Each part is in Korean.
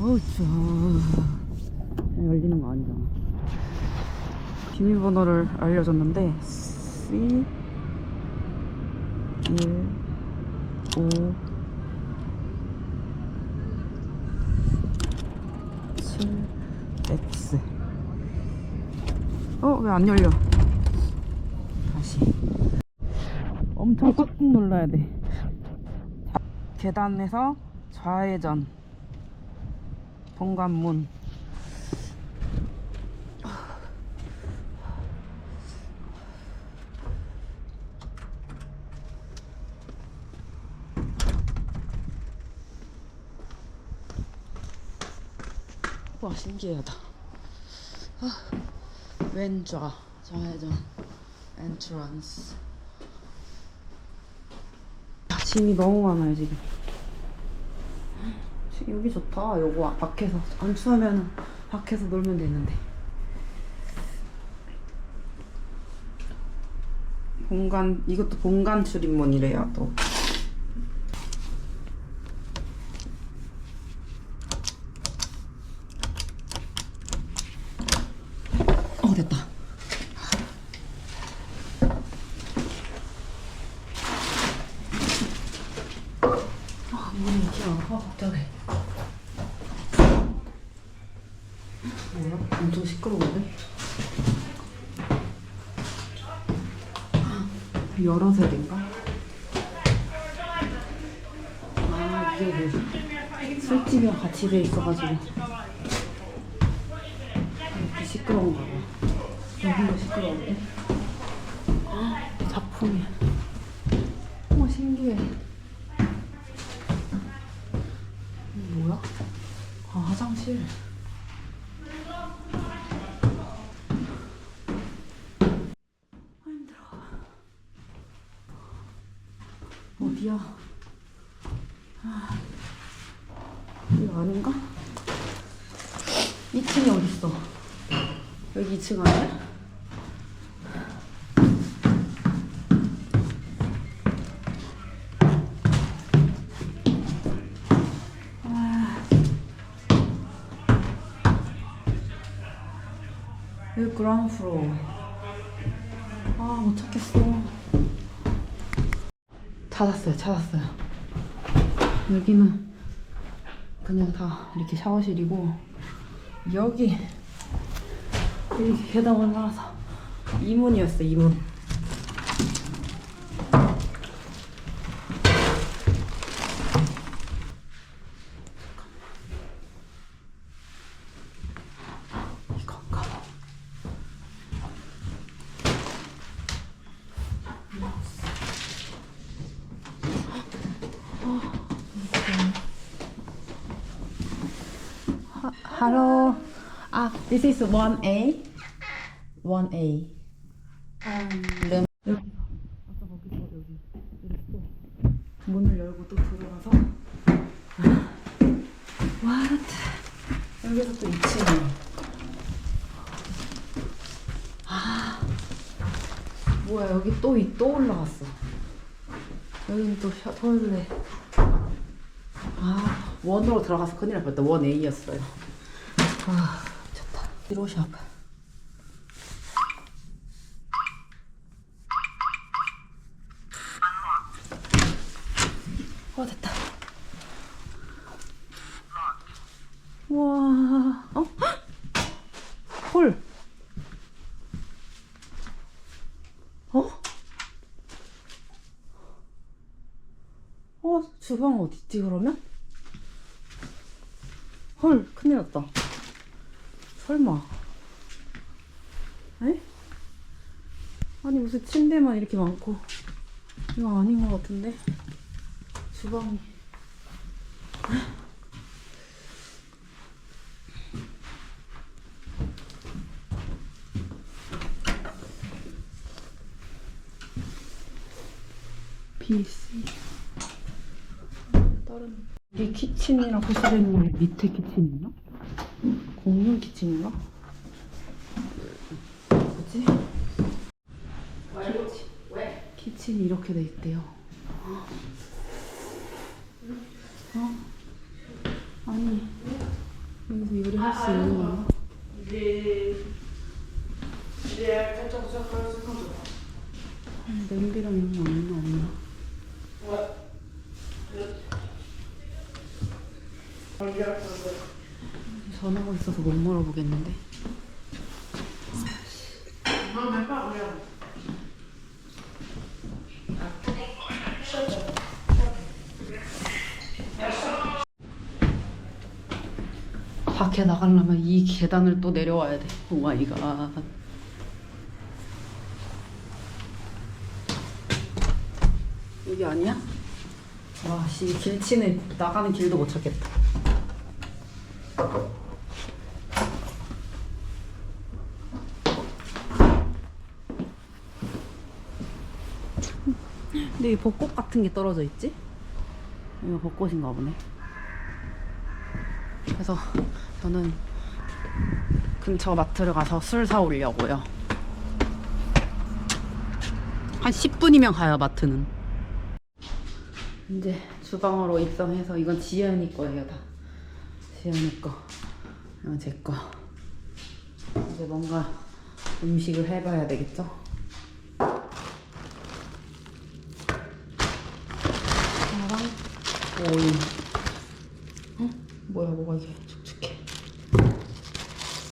어우 추워 열리는 거 아니잖아 비밀번호를 알려줬는데 C 1 5 7 X. 어? 왜 안 열려? 다시. 엄청 꾹꾹 눌러야 돼. 계단에서 좌회전 본관문. 와 신기하다. 아, 왼좌 좌회전 엔트런스. 짐이 너무 많아요 지금 여기 좋다. 요거 밖에서. 안 추우면 밖에서 놀면 되는데. 본관 이것도 본관 출입문이래요 또 어 됐다 아 문이 이렇게 아 갑자기 뭐야? 엄청 시끄러운데? 여러 세대인가? 아 이게 그 술집이랑 같이 돼 있어가지고 이렇게 시끄러운가 봐 여기도 시끄러운데? 그라운드 플로어. 아, 못 찾겠어. 찾았어요, 찾았어요. 여기는 그냥 다 이렇게 샤워실이고, 여기, 이렇게 계단 올라가서 이문이었어, 이문. Hello. Ah, this is 1A. 1A. 네. 여기. 아까 거기서 여기. 이렇게 또 문을 열고 또 들어가서. What? 여기서 또 2층이에요. 아. 뭐야, 여기 또, 이- 또 올라갔어. 여기는 또 샤, 토일렛. 아, 원으로 들어가서 큰일 날 뻔했다. 원 A였어요. 아, 좋다. 1호샵. 어, 됐다. 와, 어? 헉! 헐. 어? 어, 주방 어딨지, 그러면? 헐, 큰일 났다. 설마. 에? 아니, 무슨 침대만 이렇게 많고. 이거 아닌 것 같은데? 주방이. BC. 이 키친이랑 호스레님 밑에 키친이나? 공용 키친인가? 뭐지? 키친이 이렇게 돼 있대요. 어? 아니 여기서 요리할 수 있는 les à 14h55. 냄비랑 이런 거 없나? Ouais. On 전화가 있어서 못 물어보겠는데. 밖에 나가려면 이 계단을 또 내려와야 돼. 오 마이 갓. 여기 아니야? 와, 씨, 길치네. 나가는 길도 못 찾겠다. 근데 이 벚꽃 같은 게 떨어져 있지? 이거 벚꽃인가 보네. 그래서 저는 근처 마트를 가서 술 사오려고요. 한 10분이면 가요, 마트는. 이제 주방으로 입성해서 이건 지연이 거예요, 다. 지연이 거. 이건 제 거. 이제 뭔가 음식을 해봐야 되겠죠? 하나랑 오이. 어? 뭐야, 뭐가 이게 축축해.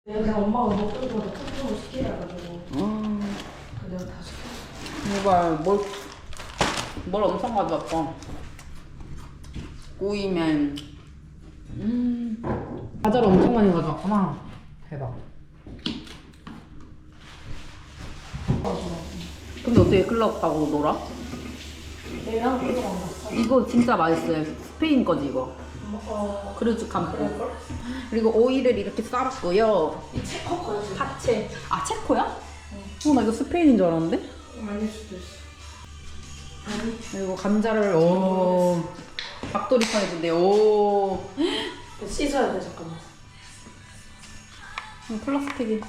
내가 그냥 엄마가 먹던 거보다 통통을 시키려가지고. 어. 내가 다 시켰어. 제발 뭘, 뭘 엄청 가져왔어. 꼬이면 음 과자를 엄청 많이 가져왔구나. 대박. 근데 어떻게 클럽하고 놀아? 얘랑 그거 안 갔어. 이거 진짜 맛있어요. 스페인 거지 이거. 어, 크루즈 campo. 그럴걸? 그리고 오이를 이렇게 썰었고요. 이 체커 거지. 파채. 아 체코야? 어 나 이거 스페인인 줄 알았는데. 아닐 수도 있어. 그리고 감자를 오 닭도리탕 해준대 오 씻어야 돼, 잠깐만. 음, 플라스틱이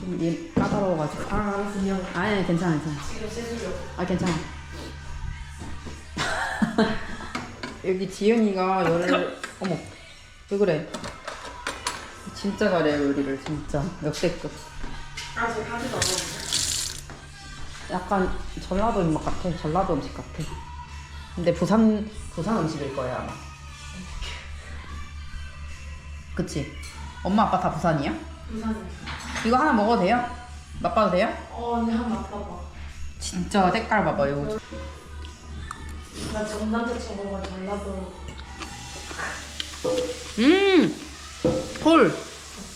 좀얘 까다로워가지고 아, 알았어, 미안해. 아니 아니 괜찮아 괜찮아 지금 씻으려고. 아 괜찮아 여기 지연이가 열을 어머 왜 그래 진짜 잘해 요리를 진짜 역대급 아직 하지도 않았는데. 약간 전라도 입맛 같아 전라도 음식 같아 근데 부산 부산 음식일 거예요 아마 그치 엄마 아빠 다 부산이야? 부산에. 이거 하나 먹어도 돼요? 맛봐도 돼요? 어, 언니 한번 맛봐봐. 진짜 색깔 봐봐 이거 나 전 남자친구가 전라도. 음! 헐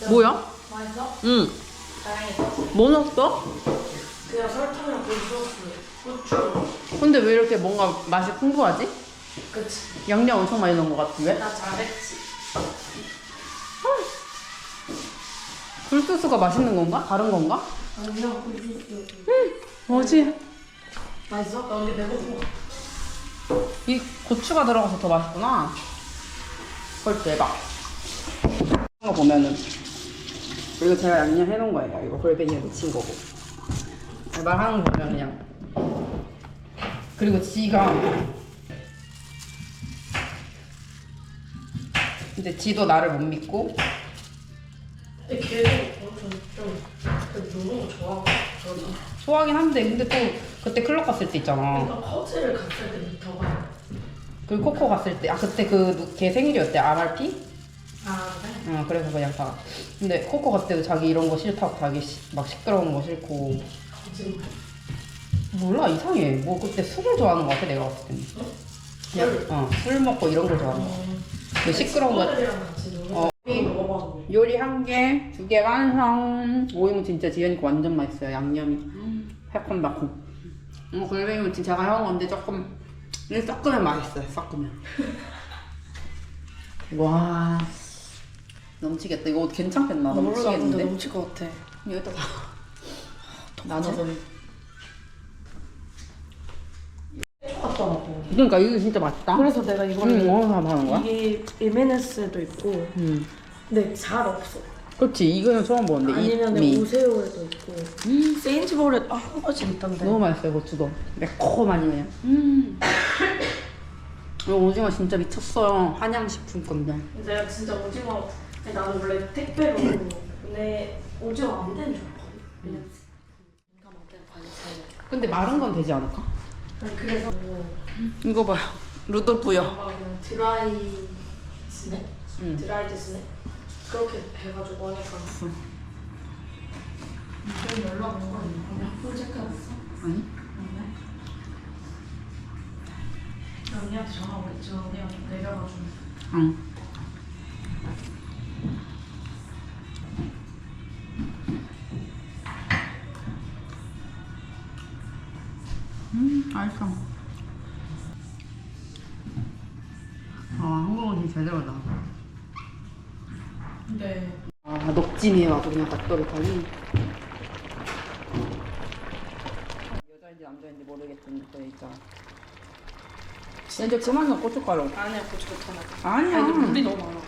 뭐야? 맛있어? 응. 다행이다. 뭐 넣었어? 그냥 설탕이랑 고소스, 고추. 근데 왜 이렇게 뭔가 맛이 풍부하지? 그치. 양념 엄청 많이 넣은 것 같은데? 나 잘했지. 굴소스가 맛있는 건가? 다른 건가? 아니야, 고소스. 뭐지? 맛있어? 나 언니 배고파. 이 고추가 들어가서 더 맛있구나. 헐 대박. 이거 보면은 이거 제가 양념 해놓은 거예요. 이거 골뱅이에 묻힌 거고. 말하는 거 보면 그냥 그리고 지가 근데 지도 나를 못 믿고 근데 걔도 엄청 좀, 그 노는 거 좋아하고, 저도. 좋아하긴 한데 근데 또 그때 클럽 갔을 때 있잖아. 그러니까 퍼즐을 갔을 때부터가. 그리고 코코 갔을 때 아 그때 그 걔 생일이었대 RRP? 아, 그래? 어 그래서 그냥 다 근데 코코 갔을 때도 자기 이런 거 싫다고 자기 시, 막 시끄러운 거 싫고 몰라 이상해 뭐 그때 술을 좋아하는 거 같아 내가 봤을 때는 그냥 어 술 먹고 이런 걸 좋아하는 거 근데 시끄러운 거 노는 어. 먹어봤는데. 요리 한 개, 두 개 완성. 오이무 진짜 지연이 거 완전 맛있어요. 양념이 새콤달콤. 어, 골뱅이는 진짜 제가 해온 건데 조금 이게 섞으면 맛있어요. 섞으면. 와 넘치겠다. 이거 괜찮겠나? 넘치겠는데? 넘칠 것 같아. 여기다 다 나눠서. 그러니까 이게 진짜 맛있다. 그래서 내가 이거를 응, 어디서 하는 거야? 이게 MNS에도 있고 응. 근데 잘 없어. 그렇지 이거는 처음 보는데 아니면 이 오세오에도 있고 세인즈버리 아, 한 번씩 있던데. 너무 맛있어요 고추도 매콤하니 음. 이 오징어 진짜 미쳤어요. 한양식품 건데. 내가 진짜 오징어 나는 원래 택배로 내 오징어 안 되는 줄 알았거든. 차이. 근데 마른 건 되지 않을까? 그래서 이거 봐요. 루돌프요. 그냥 드라이 스낵? 응. 드라이드 스낵? 그렇게 해가지고 하니까 좀 연락 온 거야. 학교 체크했어? 아니? 언니한테 전화 오겠지. 언니한테 내려가지고. 응. 음, 맛있어. 아, 한국 음식 잘 들어간다. 네. 아. 아주 그냥 닭도리탕이. 여자인지 남자인지 모르겠던 데 있잖아. 이제 그만 넣어, 고춧가루. 아니야 고추 더 넣어. 아니야. 아니 근데 물이 너무 많아.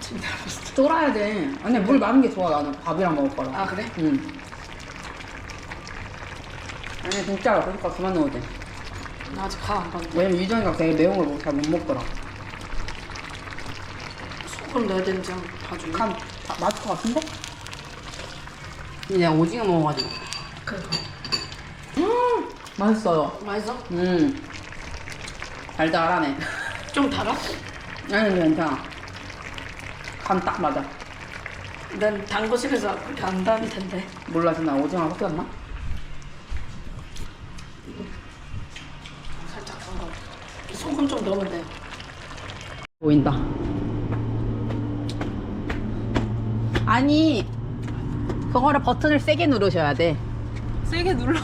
지금 달았을 때. 쫄아야 돼. 아니, 물 많은 게 좋아, 나는. 밥이랑 먹을 거라. 아 그래? 응. 아니, 진짜로. 고춧가루 그만 넣어도 돼. 나 아직 간안 봤는데. 왜냐면 유정이가 되게 매운 걸 잘 못 먹더라. 소금 넣어야 되는지 한번 봐줄래? 간, 다 맞을 것 같은데? 근데 내가 오징어 먹어가지고. 그래. 음, 맛있어요. 맛있어? 음. 달달하네. 좀 달아? 아니, 괜찮아. 간 딱 맞아. 난 단 거 싫어서 그렇게 안 달을 텐데. 몰라, 지금 나 오징어 섞였나? 살짝 단 거. 소금 좀 넣으면 돼. 보인다. 아니, 그거를 버튼을 세게 누르셔야 돼. 세게 눌러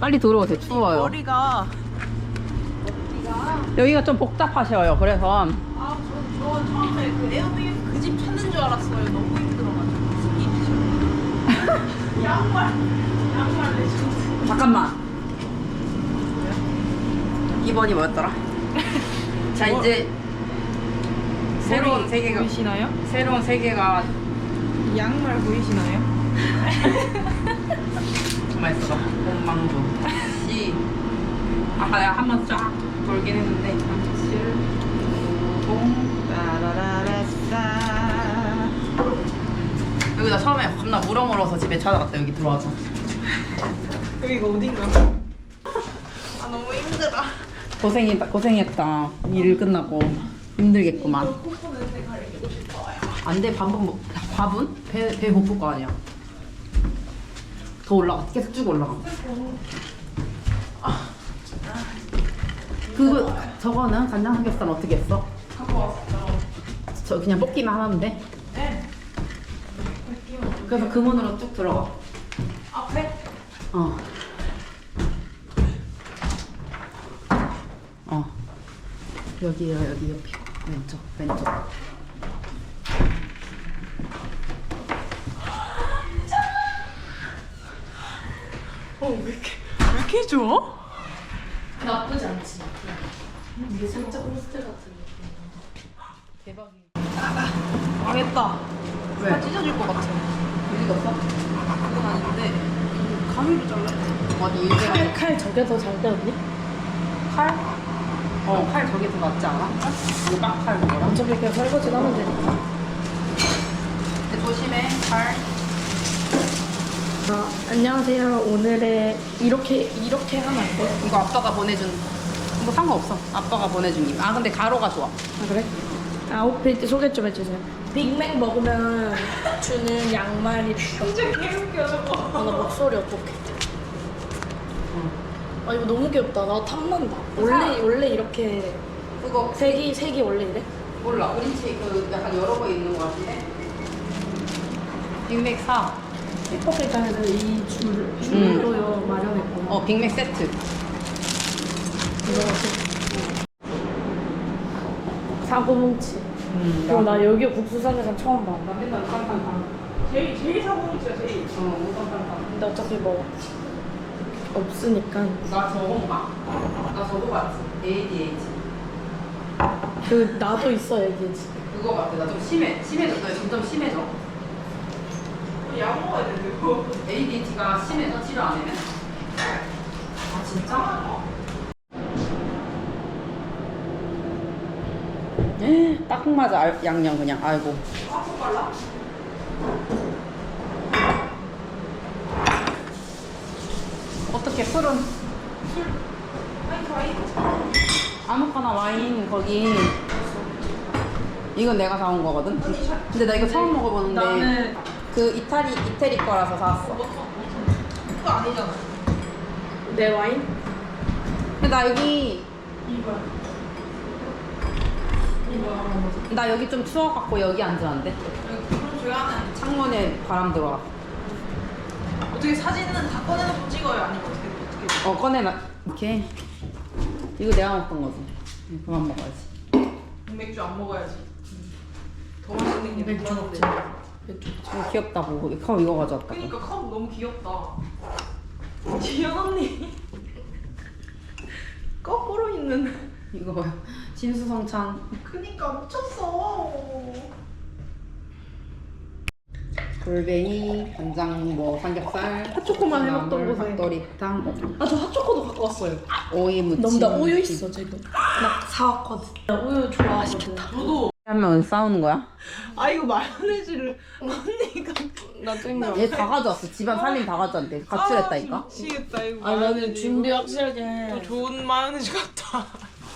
빨리 들어오세요. 추워요. 머리가 여기가 좀 복잡하셔요. 그래서 아 저 저 처음에 그 에어비앤 그집 찾는 줄 알았어요 너무 힘들어가지고 양말 양말 내주세요 잠깐만. 2번이 뭐였더라? 자 뭐? 이제 새로운 세계가 보이시나요? 새로운 세계가 양말 보이시나요? 정말 있어. 본망조 시 아까 내가 한 번 쫙 돌긴 했는데 공. 여기다 처음에 겁나 물어물어서 집에 찾아갔다 여기 들어와서 여기가 어딘가 아 너무 힘들어 고생했다 고생했다 일 끝나고 힘들겠구만 안돼 밥은 뭐 밥은 배배 고플 거 아니야 더 올라가 계속 쭉 올라가 아. 그거 저거는 간장 삼겹살 어떻게 했어? 갖고 왔어요 저 그냥 볶기만 하면 돼? 네 그래서 그 문으로 쭉 들어가 앞에 어. 어. 여기요, 여기 옆에. 왼쪽, 왼쪽. 어왜 이렇게 왜 이렇게 좋아? 나쁘지 않지. 이게 살짝 호스텔 같은 느낌. 대박이. 망했다 왜? 다 찢어질 것 같아 일 익었어? 그건 아닌데 가위로 잘라야 돼 어디 일대가 칼, 칼 저게 더 잘 되었니? 칼? 저게 더 낫지 않아? 이거 깍칼 먹어라. 어차피 그냥 설거지 하면 되니까. 근데 조심해, 칼. 아, 안녕하세요. 오늘의 이렇게 이렇게 하면 안 돼? 이거 아빠가 보내준. 뭐 상관없어. 아빠가 보내준 게. 아, 근데 가로가 좋아. 아 그래? 아웃핏 소개 좀 해주세요. 빅맥 먹으면 주는 양말이 진짜 개웃겨 저거 아, 나 목소리 어떡해. 아 이거 너무 귀엽다. 나 탐난다. 원래 원래 이렇게 그거 색이 색이 원래 이래? 몰라. 우린치 그 약간 여러 개 있는 거 같은데. 빅맥 사. 힙합회장에서 이 줄, 줄로요 마련했구나. 어, 빅맥 세트. 이거 사고 뭉치. 음, 그리고 나 여기 국수산에서 처음 봐. 나 맨날 칸칸칸. 제일 제일 사고뭉치야 제일 어, 우선칸칸. 근데 어차피 뭐 없으니까 나 저건가? 나 저거 봤지. ADH. 그 나도 있어 얘기지. 그거 같아. 나 좀 심해. 심해졌어. 점점 심해져. 약 먹어야 돼 그거 ADH가 심해져. 치료 안 하면. 아, 진짜? 딱 맞아 알- 양념 그냥 아이고 어떻게 술은 아무거나 와인 거기 이건 내가 사온 거거든 근데 나 이거 처음 먹어보는데 나는 그 이탈리 이태리 거라서 사왔어 그거 아니잖아. 내 와인? 근데 나 여기 이거야. 이거 나 여기 좀 추워갖고 여기 앉으면 안 돼? 그럼 제가는 창문에 바람 들어와 어떻게 사진은 다 꺼내놓고 찍어요? 아니면 어떻게 어떻게? 어 꺼내놔 이렇게 이거 내가 먹던 거지 응, 그만 먹어야지 맥주 안 먹어야지. 더 맛있는 게 맥주 맥주인데. 이거 귀엽다고 컵 이거 가져왔다고 그러니까 컵 너무 귀엽다. 지연 언니. 거꾸로 있는. 이거 봐요 진수성찬 그니까 미쳤어. 골뱅이 간장 뭐 삼겹살 핫초코만 해먹던 나물, 곳에. 닭도리탕 어, 아저 핫초코도 갖고 왔어요. 오이 무침 너무 나 우유 있어 지금. 나 사왔거든. 나 우유 좋아하거든. 저도. 하면 싸우는 거야? 아 이거 마요네즈를 언니가 나 땡겨. 얘 다 가져왔어 집안 살림 다 가져왔대 가출했다니까 아, 미치겠다 이거. 아 나는 마요네즈 준비 이거. 확실하게. 더 좋은 마요네즈 같다.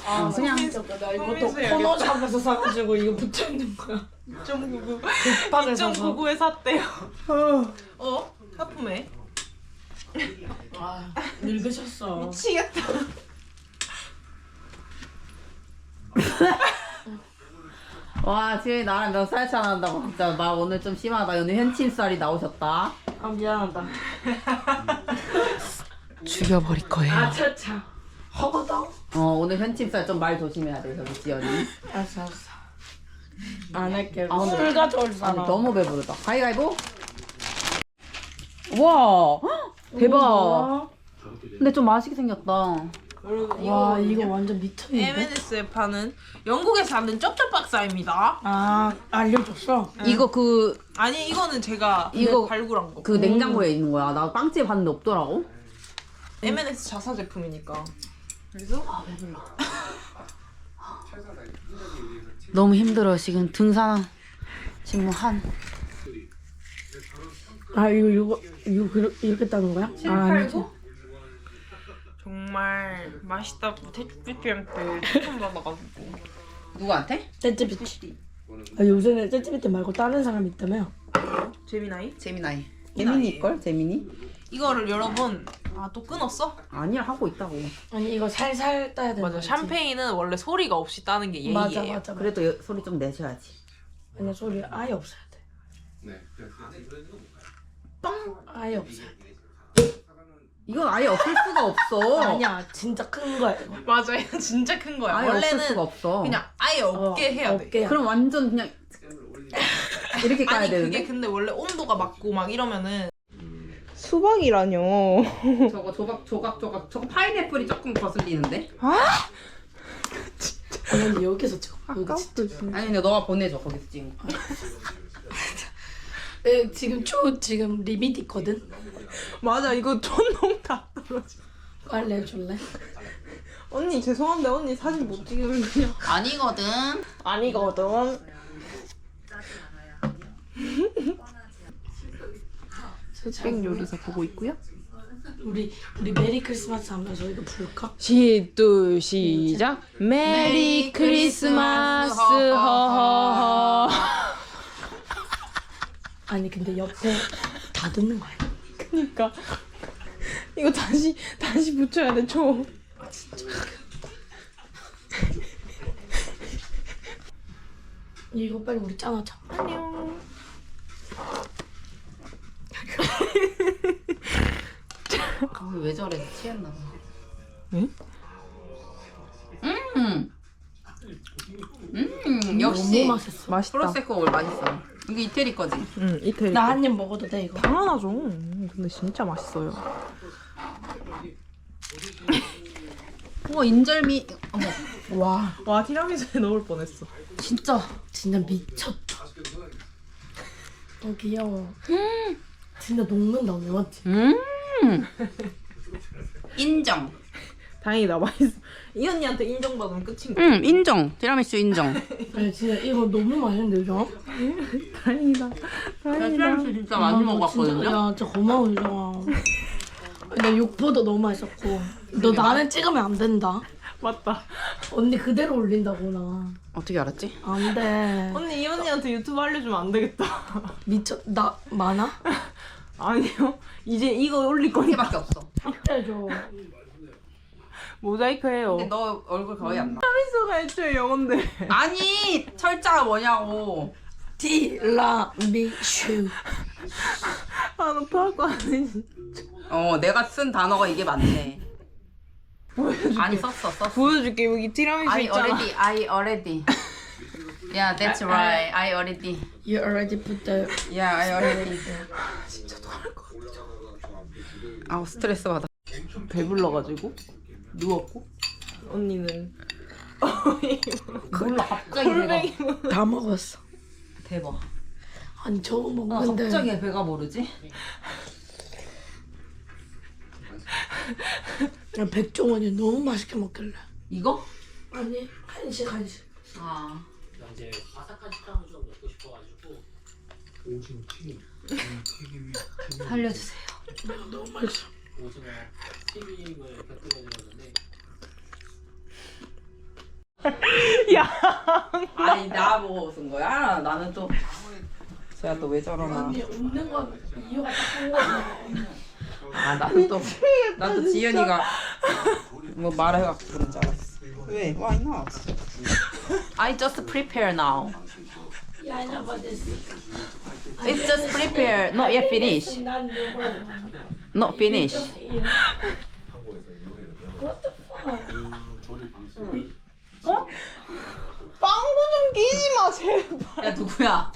아 그냥 나 이것도 소민수 코너샵에서 사가지고 이거 붙여 있는 거야. 2.99. 급하게서 2.99에 샀대요. 어? 하품해. 아 늙으셨어. 미치겠다. 와 지금 나랑 몇 살 차이 난다고 진짜 말 오늘 좀 심하다 오늘 현침살이 나오셨다 아 미안하다. 죽여버릴 거예요. 아 차차. 허거덩. 어 오늘 현침살 좀 말 조심해야 돼 저기 지연이 알았어 알았어. 안 할게. 아, 근데- 술 가져올 아니 사람. 너무 배부르다 가위가위보 와 헉, 대박? 근데 좀 맛있게 생겼다 여러분 와 이거 완전 미쳤는데. M&S에 파는 영국에서 만든 쩝쩝 박사입니다. 아 알려줬어. 이거 그 그 아니 이거는 제가 이거- 발굴한 거. 그 냉장고에 있는 거야 나 빵집에 봤는데 없더라고 M&S 자사 제품이니까. 그래서 너무 힘들어 지금 등산 지금 뭐한 아 이거 이거 이거 그러- 이렇게 따는 거야? 아 아니지. 정말 맛있다고 택배한테 추천 받아가지고. 누구한테? 떼찌비티. 아 요새는 떼찌비티 말고 다른 사람 있다며? 재미나이? 재미나이 이 재민이일걸 재민이? 이거를 여러분 아 또 끊었어? 아니야 하고 있다고 아니 이거 살살 따야 되는 맞아 거지. 샴페인은 원래 소리가 없이 따는 게 예의예요. 맞아 맞아. 맞아. 그래도 여- 소리 좀 내셔야지 아니 소리 아예 없어야 돼. 빵 아예 없어야 돼. 이건 아예 없을 수가 없어 아니야 진짜 큰 거야 이거. 맞아요. 진짜 큰 거야. 아예 없을 원래는 수가 없어 그냥 아예 없게 어, 해야 돼. 없게. 그럼 완전 그냥 이렇게 까야 아니 되는데 그게 근데 원래 온도가 맞고 막 이러면은 수박이라뇨. 저거 조각 조각 조각 저거 파인애플이 조금 거슬리는데 아니 여기서 찍어. 여기 진짜. 아니 근데 너가 보내줘 거기서 찍은 거 네, 지금 초 지금 리밋 있거든. 맞아 이거 촌 너무 다 떨어져. 빨리 해줄래? 언니 죄송한데 언니 사진 못 찍으면 그냥 아니거든 아니거든. 백 요리사 보고 있고요. 우리 우리 메리 크리스마스 하면서 이거 부를까? 시둘 시작. 메리 크리스마스 허허허. 아니 근데 옆에 다 듣는 거야. 그니까 이거 다시 다시 붙여야 돼 초. 이거 빨리 우리 짠하자. 안녕. 아, 왜 저래 취했나 봐 응? 음. 음 역시 너무 맛있어. 맛있다. 프로세코 올 맛있어 이게 이태리 거지 응 이태리. 나 한 입 먹어도 돼 이거? 당연하죠. 근데 진짜 맛있어요. 우와 인절미 어머 와 와 티라미수에 넣을 뻔했어. 진짜 진짜 미쳤다. 어 귀여워. 진짜 녹는다 오늘 맞지? 음 인정 다행이다 맛있어. 이 언니한테 인정받으면 끝인 거야. 응 인정 티라미수 인정 아니 진짜 이거 너무 맛있는데 유정아? 다행이다. 티라미수 진짜 많이 아, 진짜, 먹어봤거든요 야 진짜 고마워 유정아 나 육포도 너무 맛있었고 너 나는 찍으면 안 된다 맞다. 언니 그대로 올린다고 나 어떻게 알았지? 안 돼 언니 이 언니한테 유튜브 알려주면 안 되겠다. 미쳐 나 많아? 아니요. 이제 이거 올릴 거니까. 밖에 없어. 확대해줘 모자이크 해요. 근데 너 얼굴 거의 안나. 미소가 애초에 영어인데. 아니 철자가 뭐냐고. 티라미슈. 아나 토할 거 아니지. 어 내가 쓴 단어가 이게 맞네. 아니 썼어 썼어. 보여줄게. 여기 티라미수 I 있잖아. already I already. Yeah that's right. I already. You already put the Yeah I already. 같아 아우 스트레스 받아. 배불러가지고? 누웠고? 언니는? 몰라. 갑자기 배가 골뱅이 다 먹었어. 대박. 아니 저거 아, 먹는데 갑자기 배가 모르지? 야, 백종원이 너무 맛있게 먹길래. 이거? 아니 한식 한식. 아. 이제 바삭한 식감을 좀 넣고 싶어가지고. 오징어 튀김 튀김이 살려주세요 너무 맛있어 오징어 튀김을 곁들여 드렸는데 아니 나 보고 웃은 거야? 나는 또 저야 또왜 저러나 언니 웃는 건 이유가 아 나는 또 나도 지연이가 뭐 말해갖고 그런 줄 알았어 왜? Why not? I just prepare now 야, I know about this. It's just prepare Not yet finish Not finish What the fuck? 빵구 좀 끼지 마 제발. 야 누구야?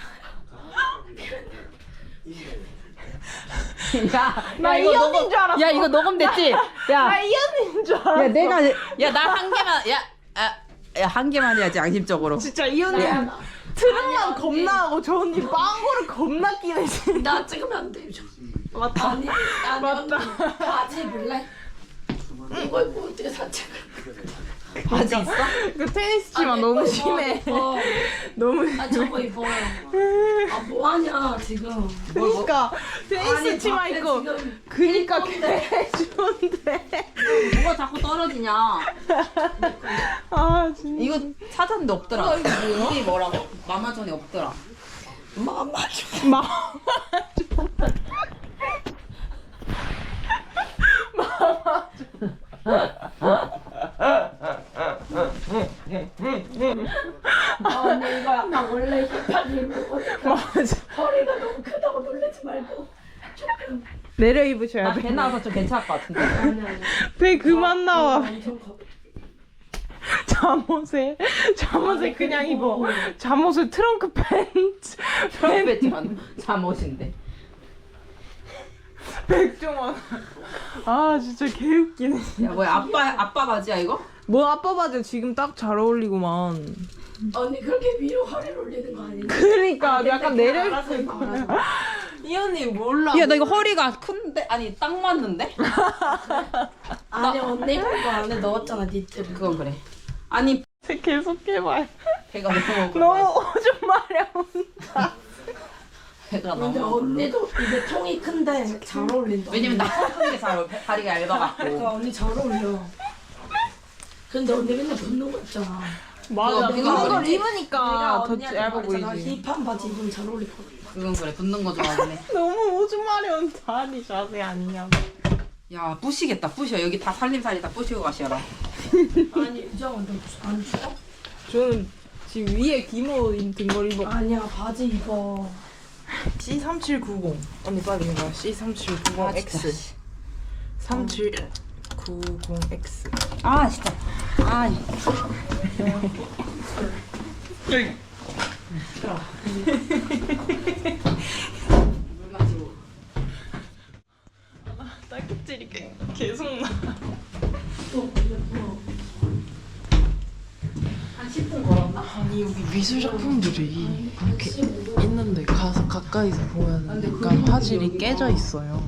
야, 나이 언니인 줄 알았어. 야 이거 녹음 됐지? 야, 나이 언니인 줄 알았어. 야 내가 야나한 개만 야, 아, 야, 한 개만 해야지 양심적으로. 진짜 이 언니 트름만 겁나 하고 저 언니 빵구를 겁나 끼네 진짜. 나 찍으면 안 돼, 유정. 맞다. 아니, 맞다. 바지 입을래? 이거 입고 어떻게 산책을? 바지 있어? 그 테니스 치마 너무 심해. 어, 너무 아, 저거 입어. 아, 뭐하냐, 지금. 그러니까 테니스 아니, 치마 밖에 입고 지금 그니까 개 좋은데. 뭐가 자꾸 떨어지냐? 아 진짜. 이거 찾았는데 없더라. 이게 뭐라고? 마마존에 없더라. 마마 마. 아, 언니 이거 약간 원래 힙한 입는 거니까 맞아. 허리가 너무 크다고 놀라지 말고 조금 내려 입으셔야 배 돼. 나와서 좀 괜찮을 것 같은데. 아니 아니 배 그만 나와. 엄청 커 잠옷에 잠옷에 그냥 입어. 잠옷에 트렁크 팬츠. 프라이빗한 잠옷인데. 백종원. 아 진짜 개웃기네. 야 뭐야 아빠 아빠 바지야 이거? 뭐 아빠 바지 지금 딱 잘 어울리구만. 언니 그렇게 위로 허리를 올리는 거 아니지? 그러니까 약간 내려 알아서 입고. 알아서. 이 언니 몰라. 야 나 이거 허리가 큰데 아니 딱 맞는데? 아니 언니 이거 안에 넣었잖아 니트를 그건 그래. 아니 계속 해봐. 배가 너무 너무 오줌 마려. 배가 근데 너무. 언니도 이게 통이 큰데 잘 어울린다 왜냐면 나큰 게잘 어울려. 다리가 얇아갖고. 그러니까 언니 잘 어울려 근데 언니 맨날 붙는 거 있잖아 맞아. 그거 그런 걸 입으니까 더 얇아 말했잖아 보이지. 힙한 바지 입으면 잘 어울릴 거야 그건 그래 붙는 거 좋아하긴 해. 너무 오줌 마려운 다리 자세 아니냐고. 야 부시겠다 부셔 여기 다 살림살이 다 부시고 가시라. 아니 유정아 너안 추워? 저는 지금 위에 기모 등걸 입어. 아니야 바지 입어 C3790. 언니 빨리 해봐. C3790X. 3790X. 아 진짜. 아. 딸꾹질이 계- 계속 나. 한 10분 걸었나? 아니 여기 미술 작품들이 이렇게 있는데 가서 가까이서 보면 약간 화질이 깨져 있어요.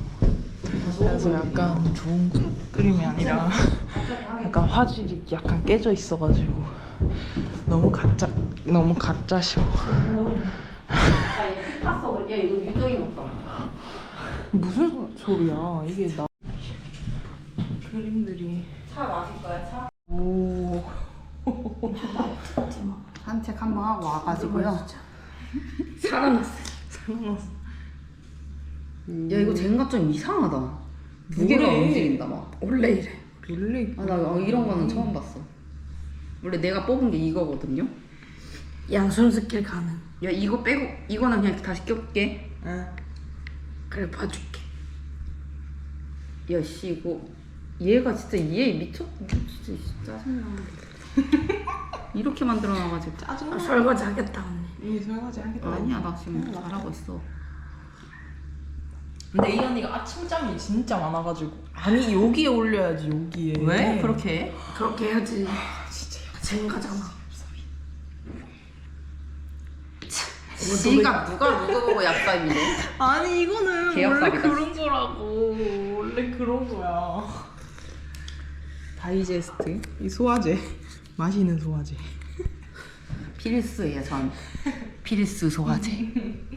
그래서 약간 좋은 그림이 아니라 보니까 화질이 약간 깨져 있어가지고 너무 가짜 너무. 아얘 탔어. 야 이거 유정이 없다. 무슨 소- 소리야? 이게 나 그림들이 차 마실 거야 차? 오 산책 한번 하고 와가지고요. 살아났어. 생각났어. 야 이거 젠가 좀 이상하다. 무게가 뭐래? 움직인다 막. 원래 이래. 원래 아 나 이런 거는 처음 봤어. 원래 내가 뽑은 게 이거거든요. 양손 스킬 가능. 야 이거 빼고 이거는 그냥 다시 껴볼게. 아, 그래 봐줄게. 야씨 이거 얘가 진짜 얘 미쳤 진짜 짜증나. 이렇게 만들어놔가지고 짜증나. 아, 설거지 하겠다 언니. 이 설거지 하겠다. 아니야 나 지금 잘하고 있어. 근데 이 언니가 아침잠이 진짜 많아가지고 아니 여기에 올려야지 여기에. 왜 그렇게 해? 그렇게 해야지. 진짜 쟁가잖아. 지가 누가 누구 보고 약삽이래? 아니 이거는 원래. 그런 거라고 원래 그런 거야. 다이제스트 이 소화제 마시는 소화제. 필수예요 전. 필수 소화제.